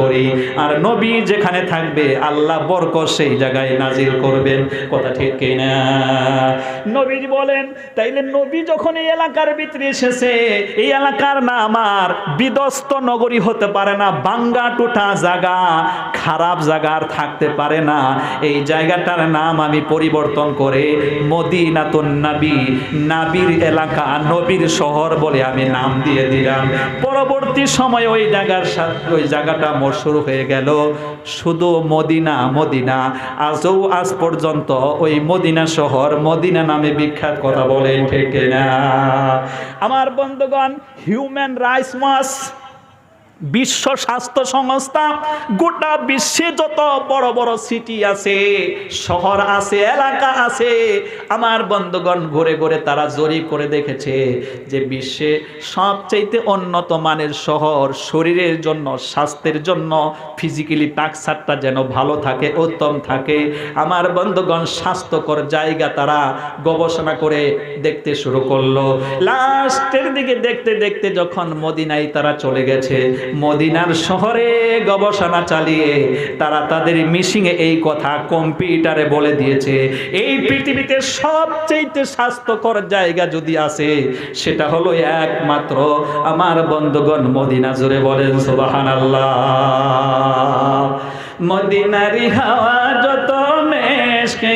করি। আর নবী যেখানে থাকবে, আল্লাহ বরকত সেই জায়গায় নাজিল করবেন। কথা ঠিক কিনা? নবী বলেন, তাইলে নবী যখন এই এলাকার ভিতরে এসেছে, এই এলাকার নাম আর বিদস্ত নগরী হতে পারে না, বাঙ্গা টুটা জায়গা, খারাপ জায়গার থাকতে পারে না। এই জায়গাটার নাম আমি পরিবর্তন করে মদিনাতুন নাবি, নাবির এলাকা, নবীর শহর বলে আমি নাম দিয়ে দিলাম। পরবর্তী সময় ওই জায়গার ওই জায়গাটা মশুর হয়ে গেল। শুধু মদিনা মদিনা। আজও আজ পর্যন্ত ওই মদিনা শহর মদিনা নামে বিখ্যাত কথা বলে ঠেকে না আমার বন্ধুগণ হিউম্যান রাইটস ওয়াচ বিশ্ব স্বাস্থ্য সংস্থা, গোটা বিশ্বে যত বড় বড় সিটি আছে, শহর আছে, এলাকা আছে, আমার বন্ধুগণ ঘুরে ঘুরে তারা জরিপ করে দেখেছে যে বিশ্বে সবচাইতে উন্নত মানের শহর শরীরের জন্য, স্বাস্থ্যের জন্য ফিজিক্যালি টাকসারটা যেন ভালো থাকে, উত্তম থাকে। আমার বন্ধুগণ স্বাস্থ্যকর জায়গা তারা গবেষণা করে দেখতে শুরু করল। লাস্টের দিকে দেখতে দেখতে যখন মদিনায় তারা চলে গেছে মদিনার শহরে গবেষণা চালিয়ে তারা তাদের মিশিংয়ে এই কথা কম্পিউটারে বলে দিয়েছে। এই পৃথিবীতে সবচেয়ে স্বাস্থ্যকর জায়গা যদি আছে, সেটা হলো একমাত্র আমার বন্ধুগণ মদিনা। জুড়ে বলেন সুবাহান আল্লাহ মদিনারি হাওয়া যত মেশকে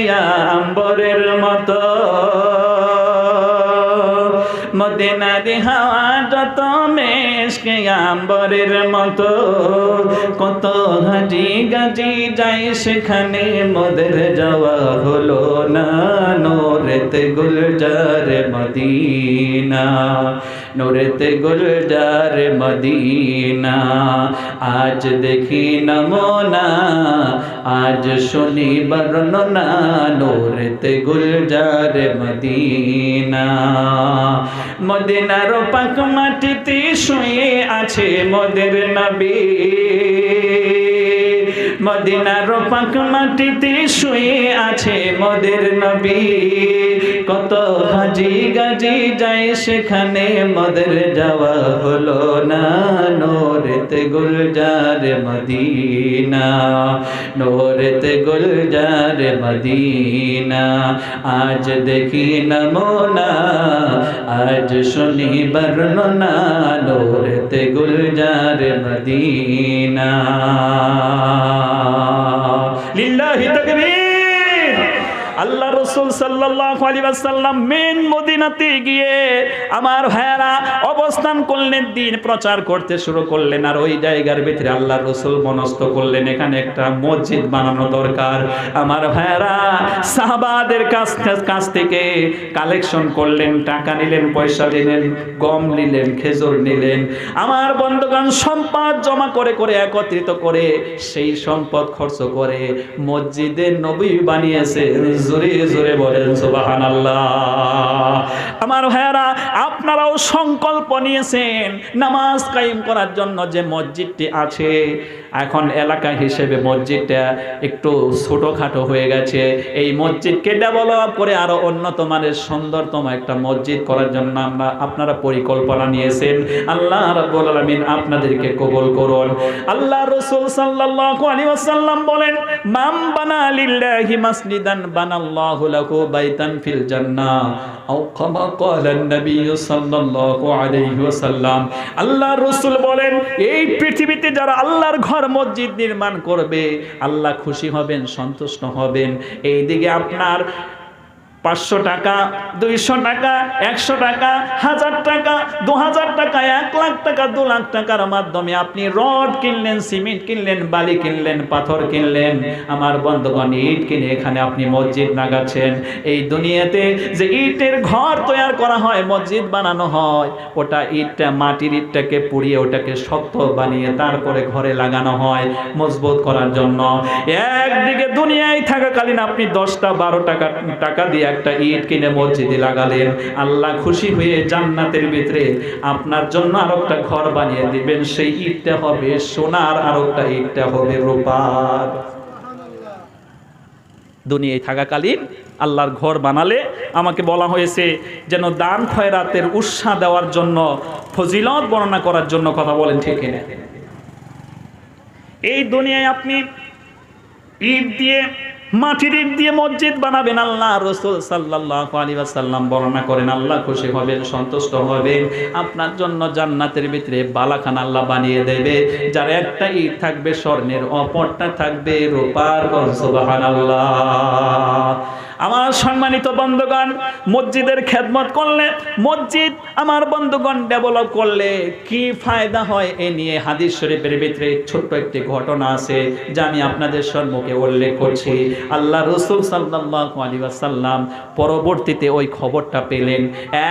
আম্বরের মতো। মদিনারি হাওয়া যত মেশকে আম্বরের মতো। কত হাজি গাজি যাই সেখানে মোদের যাওয়া হলো না। নোরেতে গুলজার মদিনা নোরেতে গুলজার মদিনা। আজ দেখি নমোনা, আজ শুনি বর্ণনা। নোরেতে গুলজার মদিনা। মদিনার পাক মাটিতে শুয়ে আছে মোদের নবী। মদিনার পাক মাটিতে শুয়ে আছে মোদের নবী। কত হাজি গাজি যায় সেখানে, মদের যাওয়া হলো না নোরেতে গুলজার মদিনা। নোরেতে গুলজার মদিনা। আজ দেখি নমোনা, আজ শুনি বর্ণনা, নোরেতে গুলজার মদিনা। লিল্লাহি তাকবীর আল্লাহ রসুল সাল্লাল্লাহু আলাইহি ওয়াসাল্লাম মেন মদিনাতে গিয়ে আমার ভাইয়ারা অবস্থান করলেন, দিন প্রচার করতে শুরু করলেন। আর ওই জায়গার ভিতরে আল্লাহ রসুল মনস্থ করলেন, এখানে একটা মসজিদ বানানো দরকার। আমার ভাইয়ারা সাহাবাদের কাছ কাছ থেকে কালেকশন করলেন, টাকা নিলেন, পয়সা নিলেন, গম নিলেন, খেজুর নিলেন। আমার বন্ধুগণ, সম্পদ জমা করে করে, একত্রিত করে সেই সম্পদ খরচ করে মসজিদে নবী বানিয়েছে। জোরে জোরে বলেন সুবাহান আমার ভাইয়ারা, আপনারাও সংকল্প নিয়েছেন নামাজ কায়েম করার জন্য যে মসজিদটি আছে। এখন এলাকা হিসেবে মসজিদটা একটু ছোটোখাটো হয়ে গেছে। এই মসজিদকে ডেভেলপ করে আরও উন্নত মানের সুন্দরতম একটা মসজিদ করার জন্য আমরা আপনারা পরিকল্পনা নিয়েছেন। আল্লাহ রাব্বুল আলামিন আপনাদেরকে কবুল করুন। আল্লাহ রাসূল সাল্লাল্লাহু আলাইহি ওয়াসাল্লাম বলেন মাম বানা লিল্লাহি মাসজিদান বানাল্লাহু লাহু বাইতান ফিল জান্নাহ আও কামা ক্বালা নবী সাল্লাল্লাহু আলাইহি ওয়াসাল্লাম। আল্লাহ রাসূল বলেন, এই পৃথিবীতে যারা আল্লাহর ঘর মসজিদ নির্মাণ করবে। আল্লাহ খুশি হবেন সন্তুষ্ট হবেন। এই দিকে আপনার পাঁচশো টাকা, দুইশো টাকা, একশো টাকা, হাজার টাকা, দু হাজার টাকা, এক লাখ টাকা, দু লাখ টাকার মাধ্যমে আপনি রড কিনলেন, সিমেন্ট কিনলেন, বালি কিনলেন, পাথর কিনলেন। আমার বন্ধুগণ, ইট কিনে এখানে আপনি মসজিদ নাগাচ্ছেন। এই দুনিয়াতে যে ইটের ঘর তৈরি করা হয়, মসজিদ বানানো হয়, ওটা ইটটা, মাটির ইটটাকে পুড়িয়ে ওটাকে শক্ত বানিয়ে তারপরে ঘরে লাগানো হয়, মজবুত করার জন্য। একদিকে দুনিয়ায় থাকাকালীন আপনি দশটা বারো টাকা টাকা দিয়ে একটা ইট কিনে মসজিদে লাগালেন। আল্লাহ খুশি হয়ে জান্নাতের ভিতরে আপনার জন্য আর একটা ঘর বানিয়ে দিবেন। সেই ইটটা হবে সোনার, আর একটা ইটটা হবে রূপার। দুনিয়ায় থাকাকালীন আল্লাহর ঘর বানালে আমাকে বলা হয়েছে যেন দান খয়রাতের উৎসাহ দেওয়ার জন্য, ফজিলত বর্ণনা করার জন্য কথা বলেন, ঠিক কিনা? এই দুনিয়ায় আপনি ইট দিয়ে মাটির ইট দিয়ে মসজিদ বানাবেন। আল্লাহ রসুল সাল্লাহ আলী সাল্লাম বর্ণনা করেন, আল্লাহ খুশি হবেন, সন্তুষ্ট হবেন। আপনার জন্য জান্নাতের ভিতরে বালাখান আল্লাহ বানিয়ে দেবে। যার একটা ইট থাকবে, স্বর্ণের, অপরটা থাকবে রূপার আমার সম্মানিত বন্ধুগণ, মসজিদের খেদমত করলে, মসজিদ আমার বন্ধুগণ ডেভেলপ করলে কি ফায়দা হয় এ নিয়ে হাদিস শরীফের ভিতরে ছোট্ট একটি ঘটনা আছে, যা আমি আপনাদের সম্মুখে উল্লেখ করছি। আল্লাহ রসুল সাল্লাহ আলী সাল্লাম পরবর্তীতে ওই খবরটা পেলেন।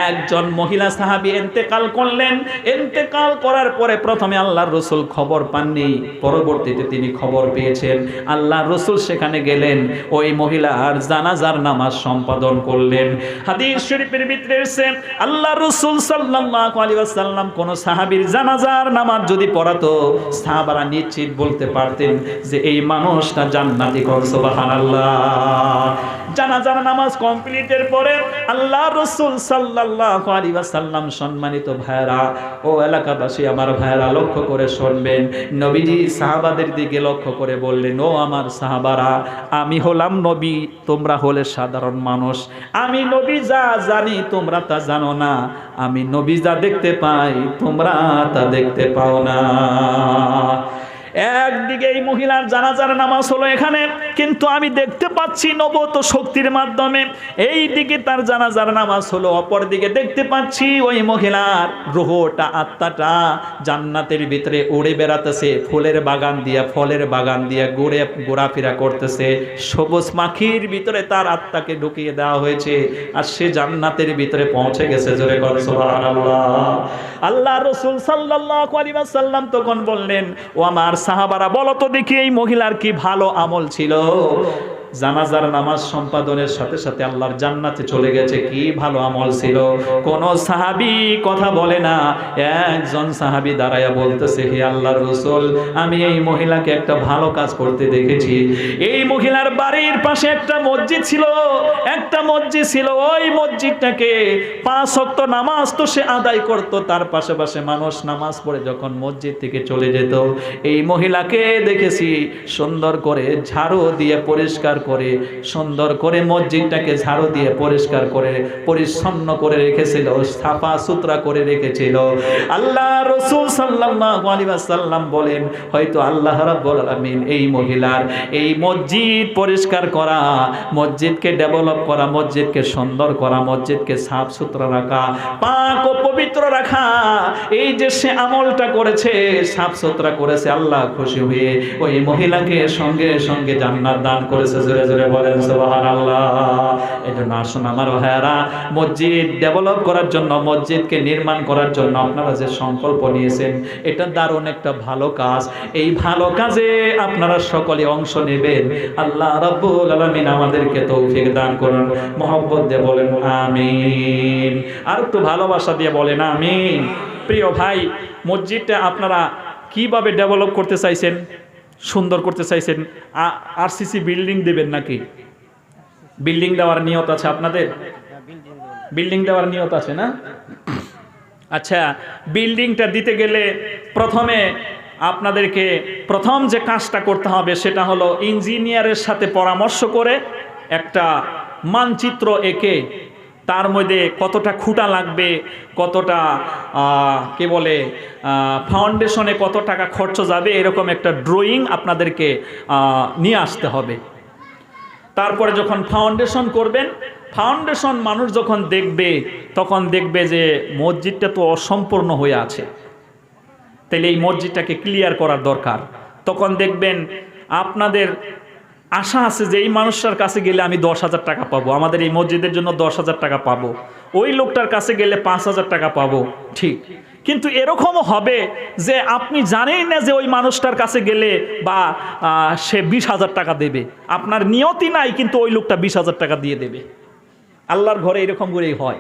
একজন মহিলা সাহাবি এন্তেকাল করলেন। এন্তেকাল করার পরে প্রথমে আল্লাহ রসুল খবর পাননি। পরবর্তীতে তিনি খবর পেয়েছেন। আল্লাহ রসুল সেখানে গেলেন। ওই মহিলার জানাজার নামাজ সম্পাদন করলেন। হাদিস শরীফের ভিতরে এসে আল্লাহ রসুল সাল্লাল্লাহু আলাইহি ওয়াসাল্লাম কোন সাহাবীর জানাজার নামাজ যদি পড়াতো, সাহাবারা নিশ্চিত বলতে পারতেন যে এই মানুষটা জান্নাতি কোন আমি হলাম নবী, তোমরা হলে সাধারণ মানুষ। আমি নবী যা জানি, তোমরা তা জানো না। আমি নবী যা দেখতে পাই, তোমরা তা দেখতে পাও না। একদিকে এই মহিলার জানাজার নামাজ হলো এখানে, কিন্তু আমি দেখতে পাচ্ছি নবত শক্তির মাধ্যমে এই দিকে তার জানাজার নামাজ হলো অপর দিকে দেখতে পাচ্ছি ওই মহিলার রুহটা, আত্মাটা জান্নাতের ভিতরে উড়ে বেড়াতেছে, ফুলের বাগান দিয়া, ফলের বাগান দিয়া ঘুরে ঘোরাফেরা করতেছে। সবুজ মাখির ভিতরে তার আত্মাকে ঢুকিয়ে দেওয়া হয়েছে, আর সে জান্নাতের ভিতরে পৌঁছে গেছে, জোরে আল্লাহ রসুল সাল্লাল্লাহু আলাইহি ওয়াসাল্লাম তখন বললেন, ও আমার সাহাবারা বলো তো দেখি এই মহিলার কি ভালো আমল ছিল? জানাজার নামাজ সম্পাদনের সাথে সাথে আল্লাহর জান্নাতে চলে গেছে। কি ভালো আমল ছিল। কোন সাহাবি কথা বলে না। একজন সাহাবি দাঁড়ায়া বলতেছে, হে আল্লাহর রসুল, আমি এই মহিলাকে একটা ভালো কাজ করতে দেখেছি। এই মহিলার বাড়ির পাশে একটা মসজিদ ছিল। একটা মসজিদ ছিল। ওই মসজিদটাকে পাঁচ ওয়াক্ত নামাজ তো সে আদায় করত। তার পাশে মানুষ নামাজ পড়ে যখন মসজিদ থেকে চলে যেত। এই মহিলাকে দেখেছি সুন্দর করে ঝাড়ু দিয়ে পরিষ্কার করে, সুন্দর করে মসজিদটাকে ঝাড়ু দিয়ে পরিষ্কার করে, পরিচ্ছন্ন করে রেখেছিল, সাফা সুতরা করে রেখেছিল। আল্লাহ রসুল সাল্লাল্লাহু আলাইহি ওয়াসাল্লাম বলেন, হয়তো আল্লাহ রাব্বুল আলামিন এই মহিলার এই মসজিদ পরিষ্কার করা, মসজিদকে ডেভেলপ করা, মসজিদকে সুন্দর করা, মসজিদকে সাফ সুতরা রাখা, পাক ও পবিত্র রাখা, এই যে সে আমলটা করেছে, সাফ সুতরা করেছে, আল্লাহ খুশি হয়ে ওই মহিলাকে সঙ্গে সঙ্গে জান্নাত দান করেছে জোরে জোরে বলেন, সুবহানাল্লাহ। এই জন্য আসুন আমার ভাইয়ারা, মসজিদ ডেভেলপ করার জন্য, মসজিদকে নির্মাণ করার জন্য আপনারা যে সংকল্প নিয়েছেন, এটা দারুণ একটা ভালো কাজ। এই ভালো কাজে আপনারা সকলে অংশ নেবেন। আল্লাহ রাব্বুল আলামিন আমাদেরকে তৌফিক দান করুন। মোহব্বত দিয়ে বলেন, আমিন। আর একটু ভালোবাসা দিয়ে বলেন, আমিন। প্রিয় ভাই, মসজিদটা আপনারা কীভাবে ডেভেলপ করতে চাইছেন? সুন্দর করতে চাইছেন। আরসিসি বিল্ডিং দেবেন নাকি? বিল্ডিং দেওয়ার নিয়ত আছে আপনাদের? বিল্ডিং দেওয়ার নিয়ত আছে না? আচ্ছা বিল্ডিংটা দিতে গেলে প্রথমে আপনাদেরকে প্রথম যে কাজটা করতে হবে সেটা হলো ইঞ্জিনিয়ারের সাথে পরামর্শ করে একটা মানচিত্র এঁকে তার মধ্যে কতটা খুঁটা লাগবে, কতটা কে বলে ফাউন্ডেশনে কত টাকা খরচ যাবে, এরকম একটা ড্রয়িং আপনাদেরকে নিয়ে আসতে হবে। তারপরে যখন ফাউন্ডেশন করবেন ফাউন্ডেশন মানুষ যখন দেখবে, তখন দেখবে যে মসজিদটা তো অসম্পূর্ণ হয়ে আছে। তাহলে এই মসজিদটাকে ক্লিয়ার করার দরকার। তখন দেখবেন আপনাদের আশা আছে যে এই মানুষটার কাছে গেলে আমি দশ হাজার টাকা পাবো। আমাদের এই মসজিদের জন্য দশ হাজার টাকা পাবো। ওই লোকটার কাছে গেলে পাঁচ হাজার টাকা পাবো। ঠিক। কিন্তু এরকমও হবে যে আপনি জানেন না যে ওই মানুষটার কাছে গেলে বা সে বিশ হাজার টাকা দেবে। আপনার নিয়তি নাই, কিন্তু ওই লোকটা বিশ হাজার টাকা দিয়ে দেবে। আল্লাহর ঘরে এরকম করেই হয়।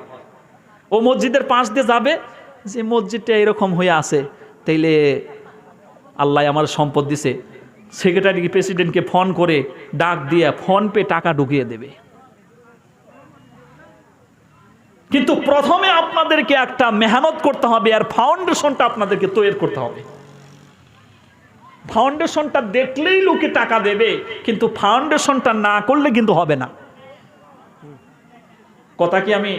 ও মসজিদের পাশ দিয়ে যাবে, যে মসজিদটা এরকম হয়ে আছে, তাইলে আল্লাহ আমার সম্পদ দিছে। সেক্রেটারি প্রেসিডেন্টকে ফোন করে ডাক দিয়ে ফোন পে টাকা ঢুকিয়ে দেবে। কিন্তু প্রথমে আপনাদেরকে একটা মেহনত করতে হবে আর ফাউন্ডেশনটা আপনাদেরকে তৈরি করতে হবে। ফাউন্ডেশনটা দেখলেই লোকে টাকা দেবে, কিন্তু ফাউন্ডেশনটা না করলে কিন্তু হবে না। কথা কি আমি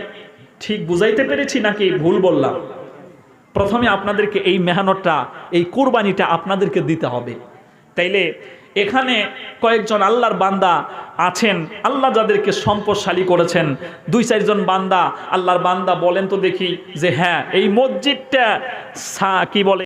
ঠিক বুঝাইতে পেরেছি নাকি ভুল বললাম? প্রথমে আপনাদেরকে এই মেহনতটা, এই কোরবানিটা আপনাদেরকে দিতে হবে। তাইলে এখানে কয়েকজন আল্লাহর বান্দা আছেন, আল্লাহ যাদেরকে সম্পদশালী করেছেন। দুই চারজন বান্দা, আল্লাহর বান্দা বলেন তো দেখি যে হ্যাঁ এই মসজিদটা সা- কি বলে?